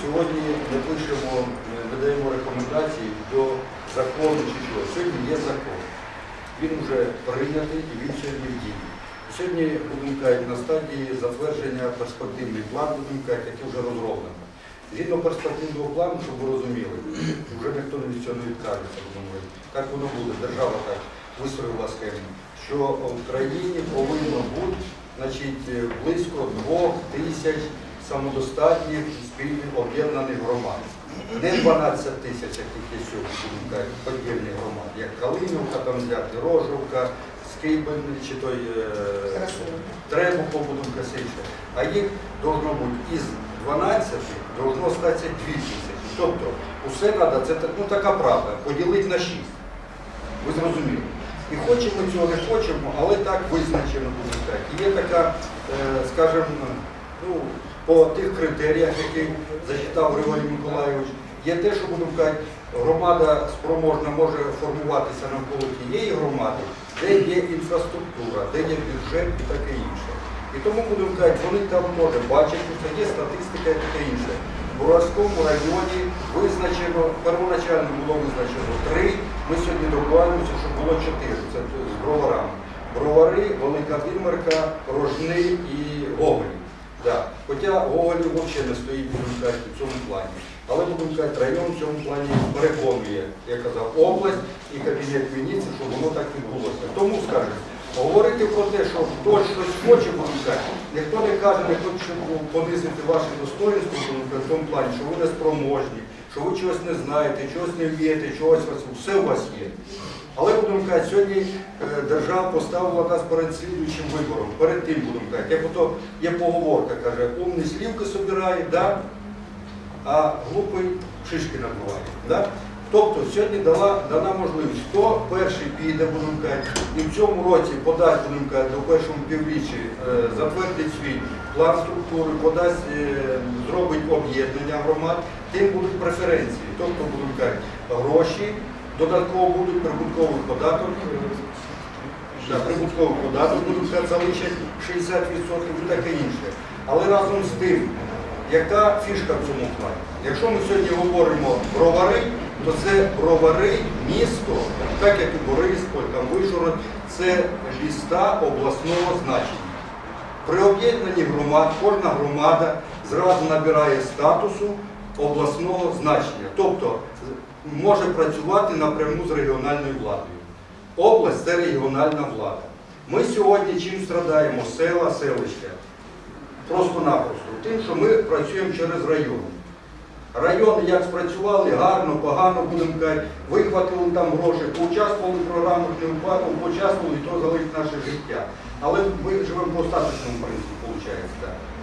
сьогодні не пишемо, не даємо рекомендації до закону чи що. Сьогодні є закон. Він вже прийнятий і він сьогодні в дії. Сьогодні будемо на стадії затвердження перспективний план, кажуть, який вже розроблено. Згідно перспективного плану, щоб ви розуміли, вже ніхто від цього не відкажеться. Так воно буде, держава так вистроїла схему, що в країні повинно бути значить, близько двох тисяч самодостатніх спільних об'єднаних громад. Не 12 тисяч, яких є сьогодні, подільних громад, як Калинівка, там взяти, Рожовка, Скибин, чи той е, Требухо, будемо касити. А їх должно бути із 12 должно статися 2 тисячі. Тобто усе треба, це ну, така правда, поділити на 6. Ви зрозуміли. І хочемо цього, не хочемо, але так визначено буде так. І є така, е, скажімо, ну, по тих критеріях, які зачитав Григорій Миколайович, є те, що будемо казати, громада спроможна може формуватися навколо тієї громади, де є інфраструктура, де є бюджет і таке інше. І тому будемо казати, вони там може бачать, що є статистика і таке інше. В Боровському районі визначено, первоначально було визначено три, ми сьогодні добуваємося, що було чотири, це з броварами. Бровари, Велика Вимерка, Рожни і Гоголь. Да. Хоча Гоголь взагалі не стоїть, будемо казати, в цьому плані. Але будемо казати, район в цьому плані переконує, я казав, область і кабінет міністрів, щоб воно так відбулося. Тому скажемо, говорити про те, що хтось щось хоче, будемо казати, ніхто не каже, не хоче понизити ваше достоинство в тому плані, що ви не спроможні, що ви чогось не знаєте, чогось не вмієте, чогось вас все у вас є. Але будемо казати, сьогодні е, держава поставила нас перед слідуючим вибором. Перед тим будемо казати, як ото є поговорка, каже, умний слівки собирає, да? а глупий шишки набуває. Да? Тобто сьогодні дала, дана можливість, хто перший піде, будемо казати, і в цьому році подасть, будемо казати, до першому півріччі, е, затвердить свій план структури, подасть, е, зробить об'єднання громад, тим будуть преференції. Тобто, будемо казати, гроші, додатково будуть прибутковий податок, е, прибутковий податок, сказати, залишать 60% і таке інше. Але разом з тим, яка фішка в цьому плані? Якщо ми сьогодні говоримо бровари, то це бровари, місто, так як і Борисполь, там Вишгород, це міста обласного значення. При об'єднанні громад кожна громада зразу набирає статусу обласного значення, тобто може працювати напряму з регіональною владою. Область це регіональна влада. Ми сьогодні чим страдаємо? Села, селища. Просто-напросто. Тим, що ми працюємо через район. Райони як спрацювали, гарно, погано, будемо казати, вихватили там гроші, поучаствували в програмах не випадку, поучаствували, і то залежить наше життя. Але ми живемо по остаточному принципі, виходить.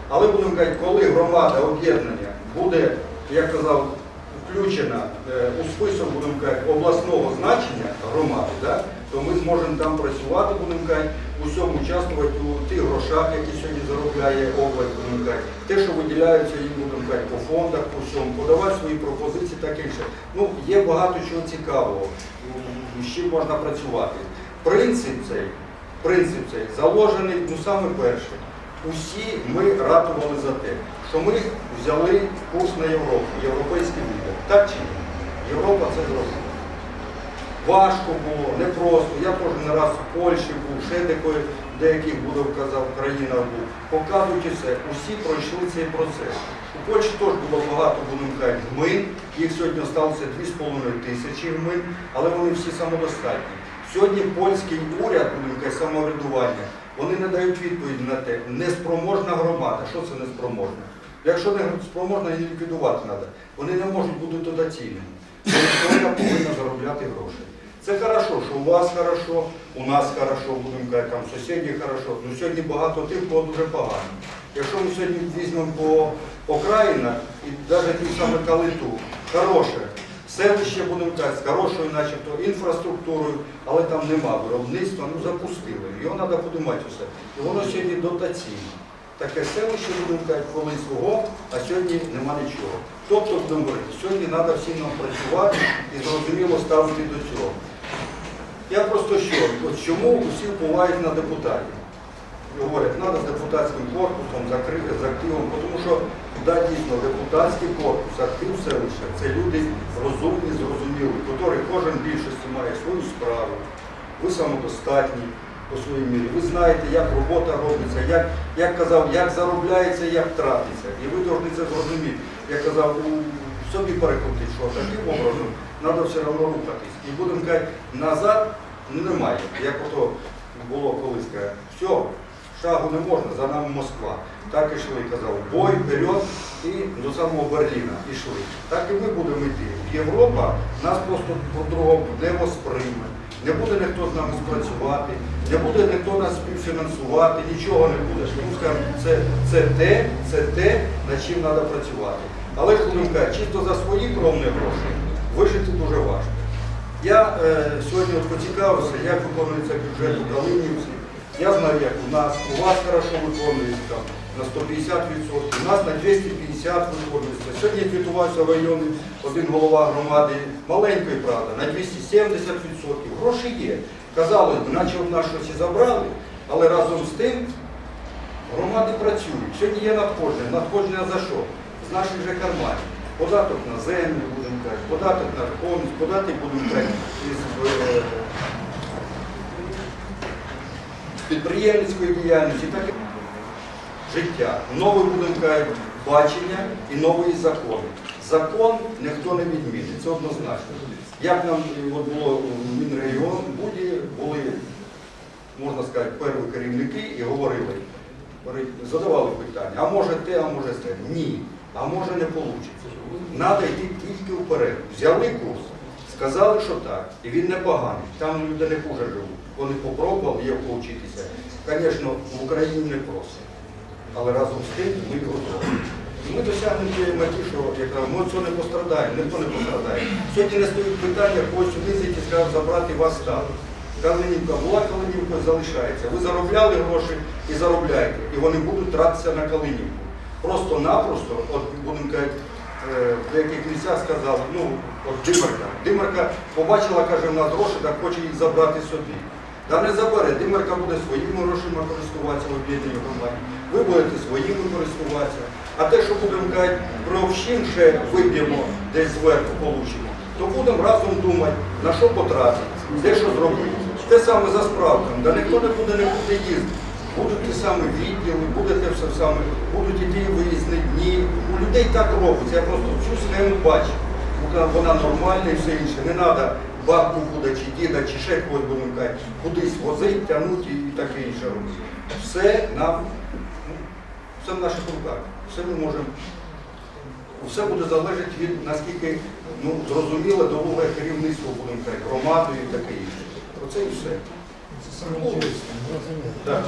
Але будемо казати, коли громада об'єднання буде, як казав, включена е, у список, будемо казати, обласного значення громади, да, то ми зможемо там працювати, будемо казати, усьому участвувати у тих грошах, які сьогодні заробляє область, будемо казати, те, що виділяються їм, будемо казати, по фондах, по всьому, подавати свої пропозиції, так інше. Ну, є багато чого цікавого, з чим можна працювати. Принцип цей, принцип цей заложений, ну саме перше. Усі ми ратували за те, що ми взяли курс на Європу, європейський лідер. Так чи ні? Європа це зробила. Важко було, непросто. Я не раз в Польщі був, ще декої, деяких буду казав, країнах був. Показуючи все, усі пройшли цей процес. У Польщі теж було багато, казати, гмин. Їх сьогодні залишилося 2,5 тисячі гмин, але вони всі самодостатні. Сьогодні польський уряд, будемо самоврядування, вони не дають відповіді на те, неспроможна громада. Що це неспроможна? Якщо не спроможна, її ліквідувати треба. Вони не можуть бути додаційними. Територія повинна заробляти гроші. Це хорошо, що у вас хорошо, у нас хорошо, будемо казати, там сусідів хорошо. Ну сьогодні багато тих, кого дуже погано. Якщо ми сьогодні візьмемо по окраїнах і навіть ту саме калиту, хороше, селище, будемо казати, з хорошою начебто інфраструктурою, але там нема виробництва, ну запустили. Його треба подумати усе. І воно сьогодні дотаційне. Таке селище, будемо казати, колись свого, а сьогодні нема нічого. Тобто, будемо говорити, сьогодні треба всім нам працювати і зрозуміло ставити до цього. Я просто що, от чому усі впливають на депутатів? Говорять, треба з депутатським корпусом, закрити, з активом, тому що Да, дійсно, депутатський корпус, актив селища це люди розумні, зрозумілі, які кожен більшості має свою справу. Ви самодостатні по своїй мірі. Ви знаєте, як робота робиться, як, як казав, як заробляється, як тратиться. І ви повинні це зрозуміти. Я казав, у собі перекрутити, що таким образом треба все одно рухатись. І будемо казати, назад немає. Як ото було колись все, шагу не можна, за нами Москва. Так ішли, казав, бой, вперед і до самого Берліна йшли. Так і ми будемо йти. Європа нас просто по-другому не восприйме. Не буде ніхто з нами спрацювати, не буде ніхто нас співфінансувати, нічого не буде. Скажемо, це, це те, це те, над чим треба працювати. Але ж чисто за свої кровні гроші вижити дуже важко. Я е, сьогодні поцікавився, як виконується бюджет у Калинівці. Я знаю, як у нас, у вас хорошо виконується на 150%, у нас на 250 виконується. Сьогодні звітувався в один голова громади маленької, правда, на 270%. Гроші є. Казалось би, наче в нас щось і забрали, але разом з тим громади працюють. Сьогодні є надходження. Надходження за що? З наших же карманів. Податок на землю, будемо казати, податок на рухомість, податок будемо казати, із е, підприємницької діяльності, так і життя. Нове казати, бачення і новий закон. Закон ніхто не відмінить, це однозначно. Як нам е, от було в Мінрегіон, буді були, можна сказати, перші керівники і говорили, задавали питання, а може те, а може те. Ні, а може не вийде. Треба йти тільки вперед. Взяли курс, сказали, що так, і він непоганий. Там люди не хуже живуть. Вони попробували, як повчитися. Звісно, в Україні не просто. Але разом з тим ми зробимо. І ми досягнемо тієї мети, що яка ми цього не пострадаємо, ніхто не пострадає. Сьогодні не стоїть питання, когось унизить і сказав забрати вас стали. Калинівка була Калинівкою, залишається. Ви заробляли гроші і заробляєте, і вони будуть тратитися на Калинівку. Просто-напросто, от будемо казати, е, в деяких місцях сказав, ну, от Димарка. Димарка побачила, каже, в нас гроші, так хоче їх забрати собі. Та не забере, Димарка буде своїми грошима користуватися в об'єднаній громаді, ви будете своїми користуватися. А те, що будемо казати, про общин ще виб'ємо, десь зверху получимо, то будемо разом думати, на що потратити, де що зробити. Те саме за справками, да ніхто не буде нікуди їздити. Будуть ті самі відділи, буде те все саме, будуть іти виїзні дні. У людей так робиться. Я просто цю схему бачу. Вона нормальна і все інше. Не треба бабку буде, чи діда, чи ще когось будемо казати, кудись возити, тягнути і таке інше робити. Все нам, ну, все в наших руках. Все ми можемо. Все буде залежати від наскільки ну, зрозуміле дорога керівництво, будемо казати, громадою і таке інше. Оце і все. Так.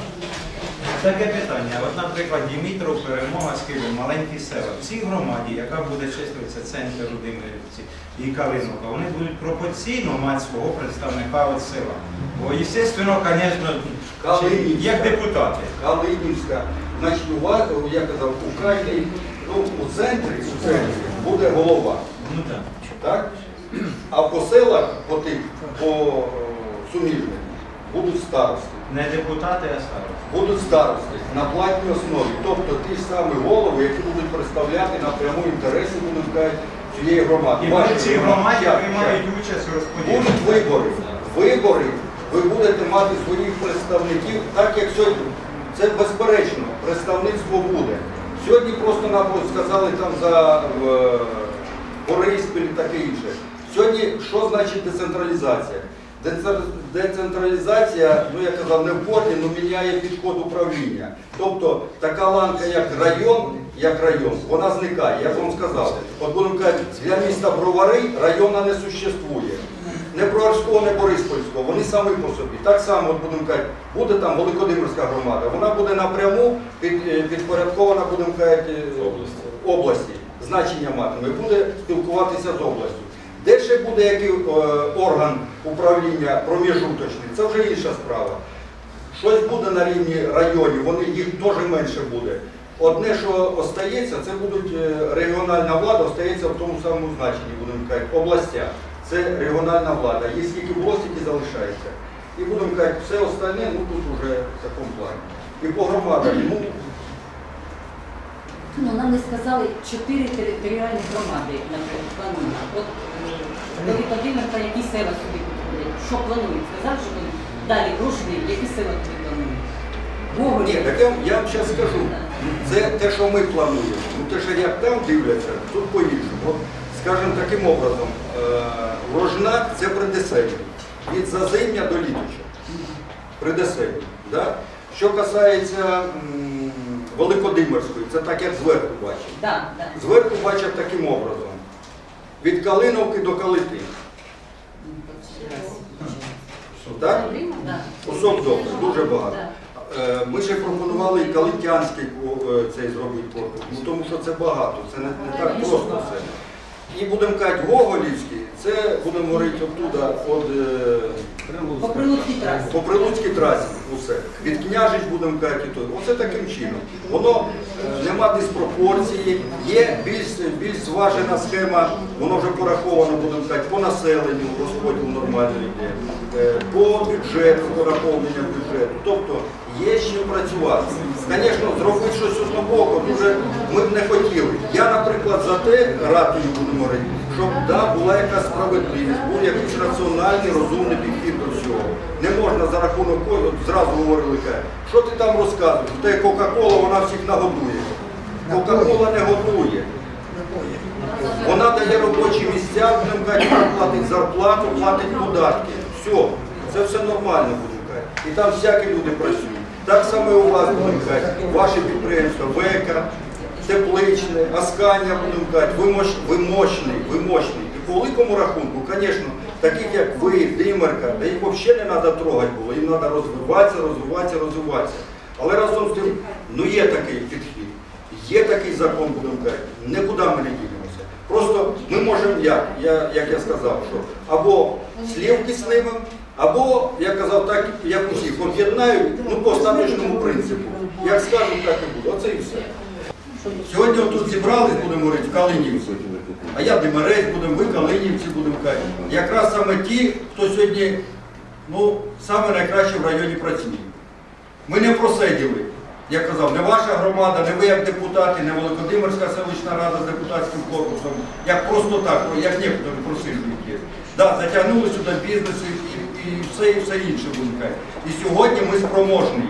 Таке питання. От, наприклад, Дімітров, Перемога, Скиби, маленькі села. В цій громаді, яка буде числитися центр Рудимирівці і Калиновка, вони будуть пропорційно мати свого представника від села. Бо, звісно, звісно, як депутати. Калинівська. Значить, у вас, я казав, у кожній, ну, у центрі, у центрі буде голова. Ну так. Так? А по селах, по тих, по е, суміжних, будуть старости. Не депутати, а старості. Будуть старости на платній основі. Тобто ті ж самі голови, які будуть представляти напряму інтереси, будуть сказати, цієї громади. І Вашої в цій громаді приймають участь у розподілі. Будуть вибори. Вибори, ви будете мати своїх представників, так як сьогодні. Це безперечно, представництво буде. Сьогодні просто-напросто сказали там за е, Бориспіль і таке інше. Сьогодні що значить децентралізація? Децентралізація, ну я казав, не в корні, але міняє підход управління. Тобто така ланка, як район, як район, вона зникає. Я вам сказав. От будемо казати, для міста Бровари району не существує. Не Броварського, не Бориспольського, вони самі по собі. Так само, от будемо казати, буде там Великодимирська громада, вона буде напряму під, е, підпорядкована, будемо казати, е, області. Значення матиме, буде спілкуватися з областю. Де ще буде який е, орган управління проміжуточний, це вже інша справа. Щось буде на рівні районів, вони їх теж менше буде. Одне, що остається, це будуть е, регіональна влада, остається в тому самому значенні, будемо казати, областя. Це регіональна влада. Є скільки було, стільки залишається. І будемо казати, все остальне, ну тут вже в такому плані. І по громадам, ну, Ну, нам не сказали чотири територіальні громади, наприклад, планують. От е, до які села сюди підходять? Що планують? Сказали, що вони далі гроші, які села туди планують? Ні, так я, вам- я вам зараз скажу. Це те, що ми плануємо. Ну те, що як там дивляться, тут по-іншому. Скажімо таким образом, е, Рожнак це Придесення. Від Зазимня до Літоча. Придесення. Да? Що касається Великодимирської, це так як зверху да. Зверху бачать таким образом. Від Калиновки до Калити. Так? Особ добре, дуже багато. Е, Ми ще пропонували і Калитянський е, цей зробити корпус, ну тому що це багато, це не, не так просто все. І будемо казати, Гоголівський, це будемо говорити оттуда, от, е, По Прилуцькій трасі. по Прилуцькій трасі усе. Від княжич будемо казати і то. Оце таким чином. Воно е, нема диспропорції, є більш, більш зважена схема, воно вже пораховано, будемо казати, по населенню, розподіл нормальний йде, е, по бюджету, по наповненню бюджету. Тобто є з чим працювати. Звісно, зробити щось однобоко дуже ми б не хотіли. Я, наприклад, за те ратую будемо говорити, щоб да, була якась справедливість, був якийсь раціональний, розумний підхід до всього. Не можна за рахунок кого, от зразу говорили, що ти там розказуєш? Те Кока-Кола, вона всіх нагодує. Кока-Кола не годує. Вона дає робочі місця, будемо вона платить зарплату, платить податки. Все, це все нормально будемо казати. І там всякі люди працюють. Так само і у вас будемо казати, ваші підприємства, ВЕКа, тепличне, Аскання, будемо казати, ви, мощ, ви мощний, ви мощний. І по великому рахунку, звісно, таких як ви, Димерка, та їх взагалі не треба трогати було. Їм треба розвиватися, розвиватися, розвиватися. Але разом з тим, ну є такий підхід. Є такий закон, будемо казати, нікуди ми не дінемося. Просто ми можемо, як, я, як я сказав, що або слівки снимемо, або, я казав, так, як усіх, об'єднають ну, по остаточному принципу. Як скажуть, так і буде. Оце і все. Сьогодні тут зібрались, будемо говорити, в Калинівці. А я Демарець будемо, ви Калинівці будемо казати. Якраз саме ті, хто сьогодні ну, саме найкраще в районі працює. Ми не просиділи. Я казав, не ваша громада, не ви як депутати, не Великодимирська селищна рада з депутатським корпусом, як просто так, як некоторі просижують є. Да, затягнули сюди бізнес і, і, і все, і все інше будемо казати. І сьогодні ми спроможні.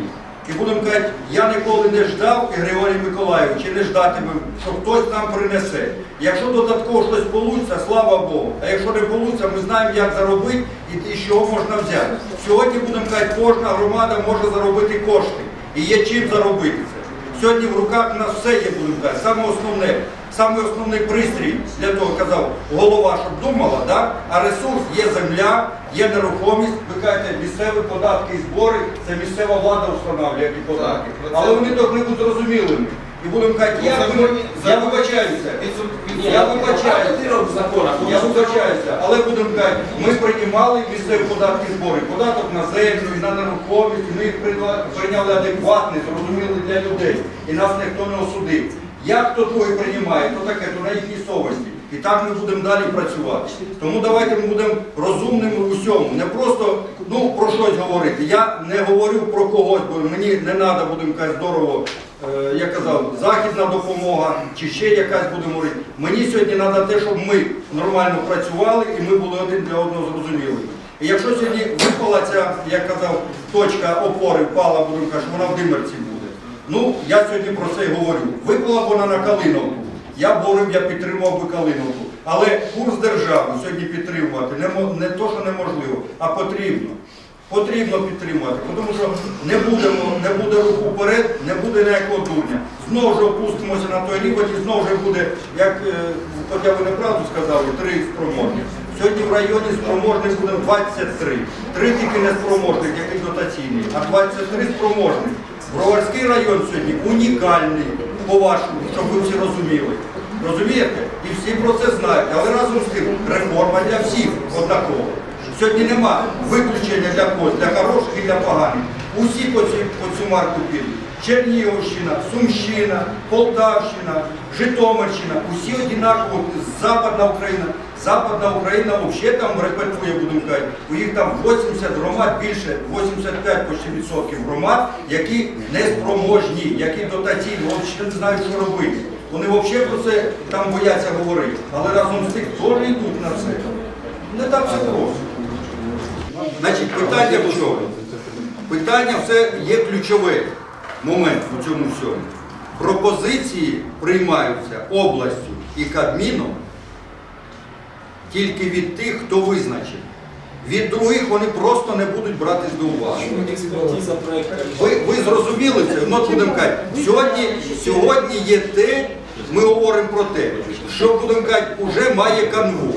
І будемо казати, я ніколи не ждав, і Григорій Миколаївич, і не ждатиме, що хтось нам принесе. Якщо додатково щось вийде, слава Богу. А якщо не вийде, ми знаємо, як заробити і, з чого можна взяти. Сьогодні будемо казати, кожна громада може заробити кошти. І є чим заробити це. Сьогодні в руках нас все є, будемо казати. Саме основне, саме основний пристрій для того казав голова, щоб думала, да? а ресурс є земля, є нерухомість, ви кажете, місцеві податки і збори, це місцева влада встановлює які податки. Але вони повинні бути зрозумілими. І будемо казати, я, я вибачаюся. Я вибачаюся. Я вибачаюся, але будемо казати, ми приймали місцеві податки збори, податок на землю і на нерухомість, ми їх прийняли- адекватний, зрозумілий для людей. І нас ніхто не осудив. Як хто другий приймає, то таке, то на їхній совісті. І так ми будемо далі працювати. Тому давайте ми будемо розумними у всьому. Не просто ну, про щось говорити. Я не говорю про когось, бо мені не треба, будемо казати, здорово, я казав, західна допомога чи ще якась будемо говорити. Мені сьогодні треба те, щоб ми нормально працювали і ми були один для одного зрозуміли. І якщо сьогодні випала ця, як казав, точка опори впала, будемо казати, вона в Димерці буде. Ну, я сьогодні про це й говорю. Випала вона на Калиновку. Я борив, я підтримував би Калиновку. Але курс держави сьогодні підтримувати не, не то, що неможливо, а потрібно. Потрібно підтримувати, тому що не будемо, не буде руху вперед, не буде ніякого дурня. Знову ж опустимося на той рівень знову ж буде, як е, хоча ви неправду сказали, три спроможних. Сьогодні в районі спроможних буде 23. Три тільки не спроможних, які дотаційні, а 23 спроможних. Броварський район сьогодні унікальний, по-вашому, щоб ви всі розуміли. Розумієте? І всі про це знають. Але разом з тим реформа для всіх однаково. Сьогодні нема виключення для когось, для хороших і для поганих. Усі по цю, марку підуть. Чернігівщина, Сумщина, Полтавщина, Житомирщина, усі однаково, Западна Україна. Западна Україна взагалі там репетує, будемо казати, у їх там 80 громад, більше 85 почти відсотків громад, які не спроможні, які дотаційні, ще не знають, що робити. Вони взагалі про це там бояться говорити, але разом з тим теж йдуть на це. Не так все просто. Значить, питання в чому? Питання все є ключовий момент у цьому всьому. Пропозиції приймаються областю і Кабміном тільки від тих, хто визначив. Від других вони просто не будуть братись до уваги. Ви, ви зрозуміли це? Ну, будемо казати, сьогодні, сьогодні є те, ми говоримо про те, що будемо казати, вже має канву.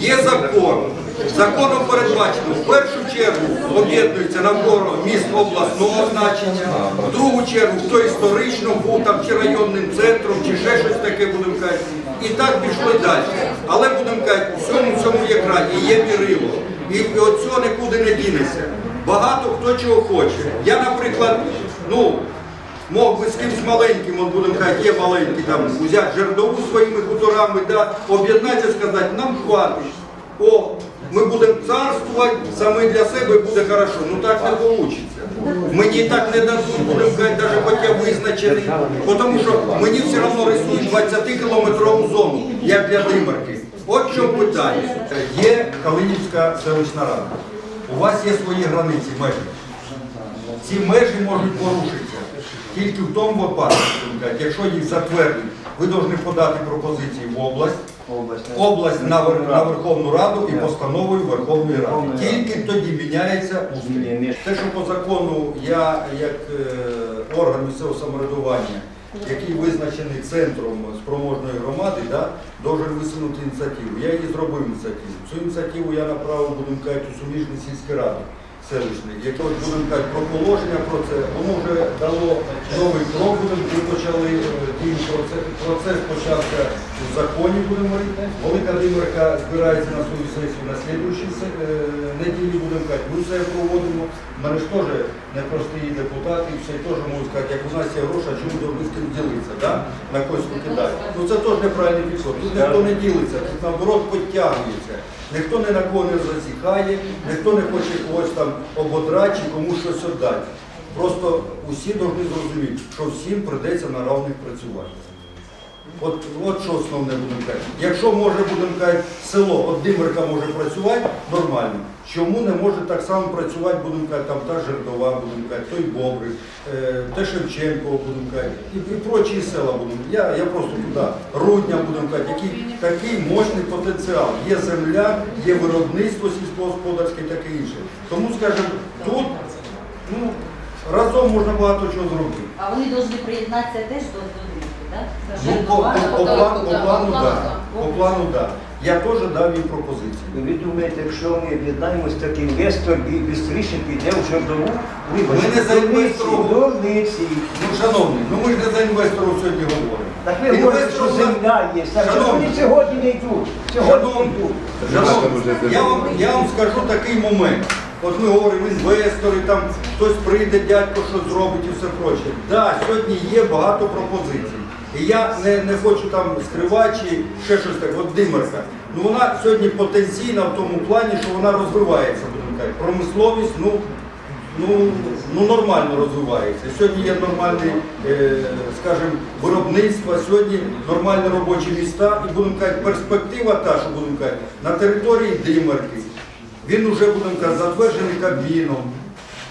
Є закон. Законом передбачено, в першу чергу об'єднується навколо міст обласного значення, в другу чергу, хто історично був там чи районним центром, чи ще щось таке, будемо казати. І так пішли далі. Але будемо казати, у всьому цьому є край, є мірило. І від цього нікуди не дінеться. Багато хто чого хоче. Я, наприклад, ну, мог би з кимсь маленьким, от будемо казати, є маленький, там, взяти жердову своїми хуторами, да, об'єднатися, сказати, нам хватить. О, ми будемо царствувати, саме для себе буде хорошо. Ну так не вийде. Мені так не дадуть, будемо казати, навіть хоч я визначений. Тому що мені все одно рисують 20-кілометрову зону, як для Димарки. От що питання. Є Калинівська селищна рада. У вас є свої границі, межі. Ці межі можуть порушитися тільки в тому випадку, якщо їх затвердять, ви повинні подати пропозиції в область. Область на, Вер- на Верховну Раду і постановою Верховної Ради. Тільки тоді міняється устрій. Те, що по закону я як е, орган місцевого самоврядування, який визначений центром спроможної громади, да, должен висунути ініціативу. Я її зробив ініціативу. Цю ініціативу я направив, будемо казати, у суміжні сільські ради селищних, яке от, будемо казати, про положення про це, воно вже дало новий крок, ми почали е, дію процес, процес почався в законі, будемо говорити. Велика Димирка збирається на свою сесію на слідуючій е, неділі, будемо казати, ми все проводимо. У мене ж теж непрості депутати, і все теж можуть сказати, як у нас є гроші, а чому ми з ким ділитися, да? на когось викидати. Ну це теж неправильний підход. Тут ніхто не ділиться, тут наоборот підтягується. Ніхто ні на кого не засіхає, ніхто не хоче когось там ободрати чи комусь щось віддати. Просто усі повинні зрозуміти, що всім прийдеться на равних працювати. От, от що основне будемо казати. Якщо може, будемо казати, село, от Димирка може працювати нормально, чому не може так само працювати, будемо казати, там та Жердова, будемо казати, той Бобрик, е, те Шевченко, будемо казати, і, і прочі села будемо. Я, я просто туди, Рудня, будемо казати, який такий мощний потенціал. Є земля, є виробництво сільськогосподарське таке інше. Тому, скажімо, тут ну, разом можна багато чого зробити. А вони повинні приєднатися теж до так? Ну, по, по, по, плану, по плану, так. По плану, так. Я теж дав їм пропозицію. Ви думаєте, якщо ми об'єднаємось, так інвестор і швидше піде в Жордову? Ми не за інвестором. Ну, шановні, ну ми ж не за інвесторів сьогодні говоримо. Так ви говорите, що земля є. Так що Шановні. вони сьогодні не йдуть. Сьогодні не йдуть. Шановні, я вам, я вам скажу такий момент. От ми говоримо, інвестори, там хтось прийде, дядько, що зробить і все проче. Так, да, сьогодні є багато пропозицій. І я не, не хочу там скривати чи ще щось таке. От Димерка. Ну вона сьогодні потенційна в тому плані, що вона розвивається, будемо казати. Промисловість, ну, ну, ну нормально розвивається. Сьогодні є нормальне, е, скажімо, виробництво, сьогодні нормальні робочі міста і будемо казати, перспектива та, що будемо казати, на території Димарки. Він вже, будемо казати, затверджений Кабміном,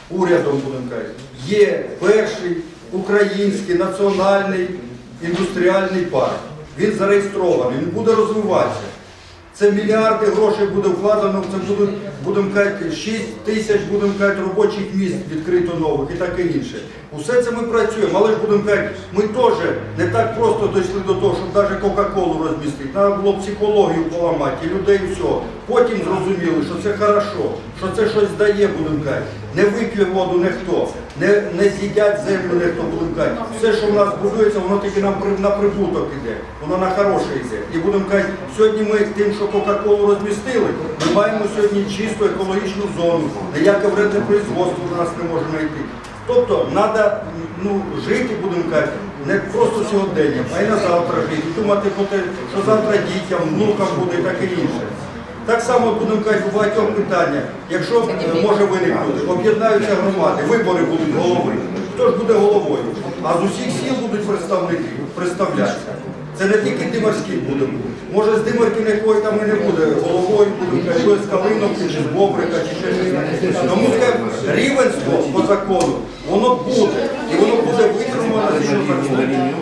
урядом, будемо казати. Є перший український національний індустріальний парк. Він зареєстрований, він буде розвиватися. Це мільярди грошей буде вкладено, це будуть, будемо казати, 6 тисяч, будемо казати, робочих місць відкрито нових і таке інше. Усе це ми працюємо, але ж будемо казати, ми теж не так просто дійшли до того, щоб навіть Кока-Колу розмістити. Треба було психологію поламати, і людей все. Потім зрозуміли, що це хорошо, що це щось дає, будемо казати. Не вип'є воду ніхто, не, не з'їдять землю ніхто, будемо казати. Все, що в нас будується, воно тільки нам на прибуток іде, воно на хороше йде. І будемо казати, сьогодні ми тим, що Кока-Колу розмістили, ми маємо сьогодні чисту екологічну зону, ніяке вредне производство до нас не може знайти. Тобто треба ну, жити, будемо казати, не просто сьогодення, а й на завтра жити, думати про те, що завтра дітям, внукам буде, таке інше. Так само будемо казати у багатьох питаннях, якщо е, може виникнути, об'єднаються громади, вибори будуть голови. Хто ж буде головою? А з усіх сіл будуть представники, представлятися. Це не тільки Димарський буде. Може з Димарки якої там і не буде головою, буде буде з Калиновки, чи з Бобрика, чи ще щось. Тому таке рівенство по закону, воно буде. І воно буде витримано згідно закону.